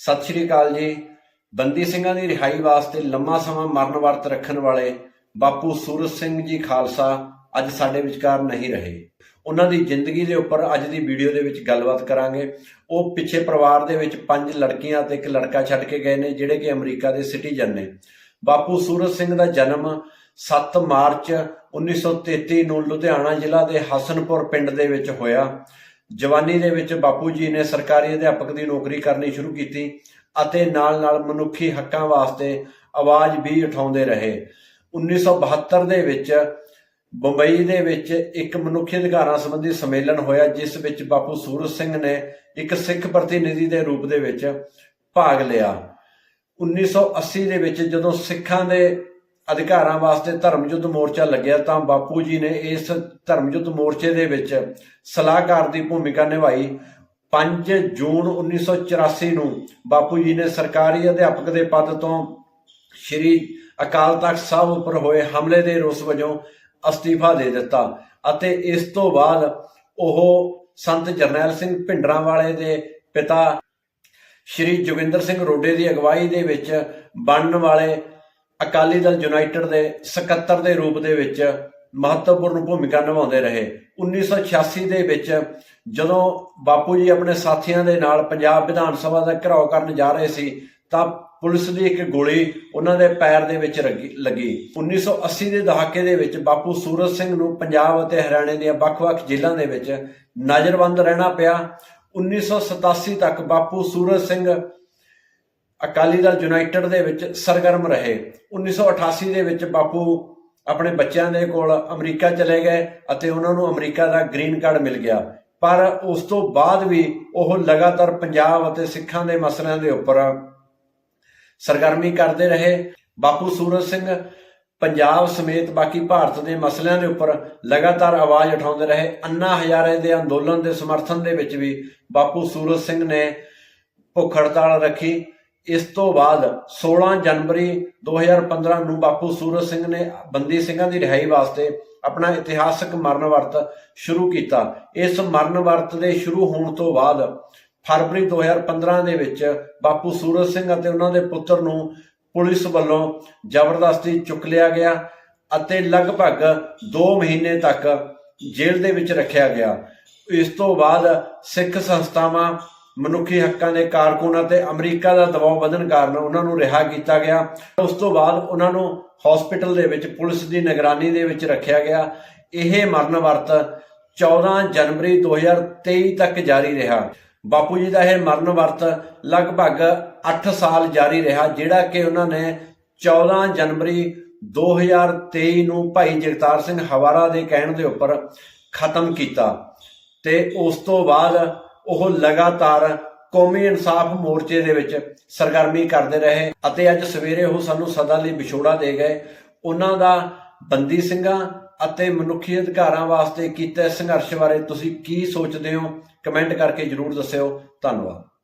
ਸਤਿ ਸ਼੍ਰੀ ਅਕਾਲ ਜੀ। ਬੰਦੀ ਸਿੰਘਾਂ ਦੀ ਰਿਹਾਈ ਵਾਸਤੇ ਲੰਮਾ ਸਮਾਂ ਮਰਨ ਵਰਤ ਰੱਖਣ ਵਾਲੇ ਬਾਪੂ ਸੂਰਜ ਸਿੰਘ ਜੀ ਖਾਲਸਾ ਅੱਜ ਸਾਡੇ ਵਿਚਕਾਰ ਨਹੀਂ ਰਹੇ। ਉਹਨਾਂ ਦੀ ਜ਼ਿੰਦਗੀ ਦੇ ਉੱਪਰ ਅੱਜ ਦੀ ਵੀਡੀਓ ਦੇ ਵਿੱਚ ਗੱਲਬਾਤ ਕਰਾਂਗੇ। ਉਹ ਪਿੱਛੇ ਪਰਿਵਾਰ ਦੇ ਵਿੱਚ ਪੰਜ ਲੜਕੀਆਂ ਤੇ ਇੱਕ ਲੜਕਾ ਛੱਡ ਕੇ ਗਏ ਨੇ, ਜਿਹੜੇ ਕਿ ਅਮਰੀਕਾ ਦੇ ਸਿਟੀਜ਼ਨ ਨੇ। ਬਾਪੂ ਸੂਰਜ ਸਿੰਘ ਦਾ ਜਨਮ 7 ਮਾਰਚ 1933 ਨੂੰ ਲੁਧਿਆਣਾ ਜ਼ਿਲ੍ਹਾ ਦੇ ਹਸਨਪੁਰ ਪਿੰਡ ਦੇ ਵਿੱਚ ਹੋਇਆ। ਜਵਾਨੀ ਦੇ ਵਿੱਚ ਬਾਪੂ ਜੀ ਨੇ ਸਰਕਾਰੀ ਅਧਿਆਪਕ ਦੀ ਨੌਕਰੀ ਕਰਨੀ ਸ਼ੁਰੂ ਕੀਤੀ ਅਤੇ ਨਾਲ-ਨਾਲ ਮਨੁੱਖੀ ਹੱਕਾਂ ਵਾਸਤੇ ਆਵਾਜ਼ ਵੀ ਉਠਾਉਂਦੇ ਰਹੇ। 1972 ਦੇ ਵਿੱਚ ਬੰਬਈ ਦੇ ਵਿੱਚ ਇੱਕ ਮਨੁੱਖੀ ਅਧਿਕਾਰਾਂ ਸੰਬੰਧੀ ਸੰਮੇਲਨ ਹੋਇਆ, ਜਿਸ ਵਿੱਚ ਬਾਪੂ ਸੂਰਜ ਸਿੰਘ ਨੇ ਇੱਕ ਸਿੱਖ ਪ੍ਰਤੀਨਿਧੀ ਦੇ ਰੂਪ ਦੇ ਵਿੱਚ ਭਾਗ ਲਿਆ। 1980 ਦੇ ਵਿੱਚ ਜਦੋਂ ਸਿੱਖਾਂ ਦੇ ਅਧਿਕਾਰਾਂ ਵਾਸਤੇ ਧਰਮ ਯੁੱਧ ਮੋਰਚਾ ਲੱਗਿਆ ਤਾਂ ਬਾਪੂ ਜੀ ਨੇ ਇਸ ਧਰਮ ਯੁੱਧ ਮੋਰਚੇ ਦੇ ਵਿੱਚ ਸਲਾਹਕਾਰ ਦੀ ਭੂਮਿਕਾ ਨਿਭਾਈ। 5 ਜੂਨ 1984 ਨੂੰ ਬਾਪੂ ਜੀ ਨੇ ਸਰਕਾਰੀ ਅਧਿਆਪਕ ਦੇ ਪਦ ਤੋਂ ਸ਼੍ਰੀ ਅਕਾਲ ਤਖਤ ਸਾਹਿਬ ਉੱਪਰ ਹੋਏ ਹਮਲੇ ਦੇ ਰੋਸ ਵਜੋਂ ਅਸਤੀਫਾ ਦੇ ਦਿੱਤਾ ਅਤੇ ਇਸ ਤੋਂ ਬਾਅਦ ਉਹ ਸੰਤ ਜਰਨੈਲ ਸਿੰਘ ਭਿੰਡਰਾਂ ਵਾਲੇ ਦੇ ਪਿਤਾ ਸ਼੍ਰੀ ਜੋਗਿੰਦਰ ਸਿੰਘ ਰੋਡੇ ਦੀ ਅਗਵਾਈ ਦੇ ਵਿੱਚ ਬਣਨ ਵਾਲੇ ਅਕਾਲੀ ਦਲ ਯੂਨਾਈਟਿਡ ਦੇ ਸਕੱਤਰ ਦੇ ਰੂਪ ਦੇ ਵਿੱਚ ਮਹੱਤਵਪੂਰਨ ਭੂਮਿਕਾ ਨਿਭਾਉਂਦੇ ਰਹੇ। 1986 ਦੇ ਵਿੱਚ ਜਦੋਂ ਬਾਪੂ ਜੀ ਆਪਣੇ ਸਾਥੀਆਂ ਦੇ ਨਾਲ ਪੰਜਾਬ ਵਿਧਾਨ ਸਭਾ ਦਾ ਘਿਰਾਓ ਕਰਨ ਜਾ ਰਹੇ ਸੀ, ਤਾਂ ਪੁਲਿਸ ਦੀ ਇੱਕ ਗੋਲੀ ਉਹਨਾਂ ਦੇ ਪੈਰ ਦੇ ਵਿੱਚ ਲੱਗੀ। ਲੱਗੀ 1980 ਦੇ ਦਹਾਕੇ ਦੇ ਵਿੱਚ ਬਾਪੂ ਸੂਰਜ ਸਿੰਘ ਨੂੰ ਪੰਜਾਬ ਅਤੇ ਹਰਿਆਣੇ ਦੀਆਂ ਵੱਖ-ਵੱਖ ਜ਼ਿਲ੍ਹਿਆਂ ਦੇ ਵਿੱਚ ਨਜ਼ਰਬੰਦ ਰਹਿਣਾ ਪਿਆ। 1987 ਤੱਕ ਬਾਪੂ ਸੂਰਜ ਸਿੰਘ ਅਕਾਲੀ ਦਲ ਯੂਨਾਈਟਿਡ ਦੇ ਵਿੱਚ ਸਰਗਰਮ ਰਹੇ। 1988 ਦੇ ਵਿੱਚ ਬਾਪੂ ਆਪਣੇ ਬੱਚਿਆਂ ਦੇ ਕੋਲ ਅਮਰੀਕਾ ਚਲੇ ਗਏ ਅਤੇ ਉਹਨਾਂ ਨੂੰ ਅਮਰੀਕਾ ਦਾ ਗ੍ਰੀਨ ਕਾਰਡ ਮਿਲ ਗਿਆ। ਪਰ ਉਸ ਤੋਂ ਬਾਅਦ ਵੀ ਉਹ ਲਗਾਤਾਰ ਪੰਜਾਬ ਅਤੇ ਸਿੱਖਾਂ ਦੇ ਮਸਲਿਆਂ ਦੇ ਉੱਪਰ ਸਰਗਰਮੀ ਕਰਦੇ ਰਹੇ। ਬਾਪੂ ਸੂਰਜ ਸਿੰਘ ਪੰਜਾਬ ਸਮੇਤ ਬਾਕੀ ਭਾਰਤ ਦੇ ਮਸਲਿਆਂ ਦੇ ਉੱਪਰ ਲਗਾਤਾਰ ਆਵਾਜ਼ ਉਠਾਉਂਦੇ ਰਹੇ। ਅੰਨਾ ਹਜ਼ਾਰੇ ਦੇ ਅੰਦੋਲਨ ਦੇ ਸਮਰਥਨ ਦੇ ਵਿੱਚ ਵੀ ਬਾਪੂ ਸੂਰਜ ਸਿੰਘ ਨੇ ਭੁੱਖ ਹੜਤਾਲ ਰੱਖੀ। ਇਸ ਤੋਂ ਬਾਅਦ 16 ਜਨਵਰੀ 2015 ਨੂੰ ਬਾਪੂ ਸੂਰਜ ਸਿੰਘ ਨੇ ਬੰਦੀ ਸਿੰਘਾਂ ਦੀ ਰਿਹਾਈ ਵਾਸਤੇ ਆਪਣਾ ਇਤਿਹਾਸਕ ਮਰਨ ਵਰਤ ਸ਼ੁਰੂ ਕੀਤਾ। ਇਸ ਮਰਨ ਵਰਤ ਦੇ ਸ਼ੁਰੂ ਹੋਣ ਤੋਂ ਬਾਅਦ ਫਰਵਰੀ 2015 ਦੇ ਵਿੱਚ ਬਾਪੂ ਸੂਰਜ ਸਿੰਘ ਅਤੇ ਉਹਨਾਂ ਦੇ ਪੁੱਤਰ ਨੂੰ ਪੁਲਿਸ ਵੱਲੋਂ ਜ਼ਬਰਦਸਤੀ ਚੁੱਕ ਲਿਆ ਗਿਆ ਅਤੇ ਲਗਭਗ 2 ਮਹੀਨੇ ਤੱਕ ਜੇਲ੍ਹ ਦੇ ਵਿੱਚ ਰੱਖਿਆ ਗਿਆ। ਇਸ ਤੋਂ ਬਾਅਦ ਸਿੱਖ ਸੰਸਥਾਵਾਂ ਮਨੁੱਖੀ ਹੱਕਾਂ ਦੇ ਕਾਰਕੁਨਾਂ ਅਤੇ ਅਮਰੀਕਾ ਦਾ ਦਬਾਅ ਵਧਣ ਕਾਰਨ ਉਹਨਾਂ ਨੂੰ ਰਿਹਾ ਕੀਤਾ ਗਿਆ। ਉਸ ਤੋਂ ਬਾਅਦ ਉਹਨਾਂ ਨੂੰ ਹਸਪੀਟਲ ਦੇ ਵਿੱਚ ਪੁਲਿਸ ਦੀ ਨਿਗਰਾਨੀ ਦੇ ਵਿੱਚ ਰੱਖਿਆ ਗਿਆ। ਇਹ ਮਰਨ ਵਰਤ 14 ਜਨਵਰੀ 2023 ਤੱਕ ਜਾਰੀ ਰਿਹਾ। ਬਾਪੂ ਜੀ ਦਾ ਇਹ ਮਰਨ ਵਰਤ ਲਗਭਗ 8 ਸਾਲ ਜਾਰੀ ਰਿਹਾ, ਜਿਹੜਾ ਕਿ ਉਹਨਾਂ ਨੇ 14 ਜਨਵਰੀ 2023 ਨੂੰ ਭਾਈ ਜਗਤਾਰ ਸਿੰਘ ਹਵਾਰਾ ਦੇ ਕਹਿਣ ਦੇ ਉੱਪਰ ਖਤਮ ਕੀਤਾ। ਤੇ ਉਸ ਤੋਂ ਬਾਅਦ ਉਹ ਲਗਾਤਾਰ ਕੌਮੀ ਇਨਸਾਫ ਮੋਰਚੇ ਦੇ ਵਿੱਚ ਸਰਗਰਮੀ ਕਰਦੇ ਰਹੇ ਅਤੇ ਅੱਜ ਸਵੇਰੇ ਉਹ ਸਾਨੂੰ ਸਦਾ ਲਈ ਵਿਛੋੜਾ ਦੇ ਗਏ। ਉਹਨਾਂ ਦਾ ਬੰਦੀ ਸਿੰਘਾਂ ਅਤੇ ਮਨੁੱਖੀ ਅਧਿਕਾਰਾਂ ਵਾਸਤੇ ਕੀਤੇ ਸੰਘਰਸ਼ ਬਾਰੇ ਤੁਸੀਂ ਕੀ ਸੋਚਦੇ ਹੋ? ਕਮੈਂਟ ਕਰਕੇ ਜਰੂਰ ਦੱਸਿਓ। ਧੰਨਵਾਦ।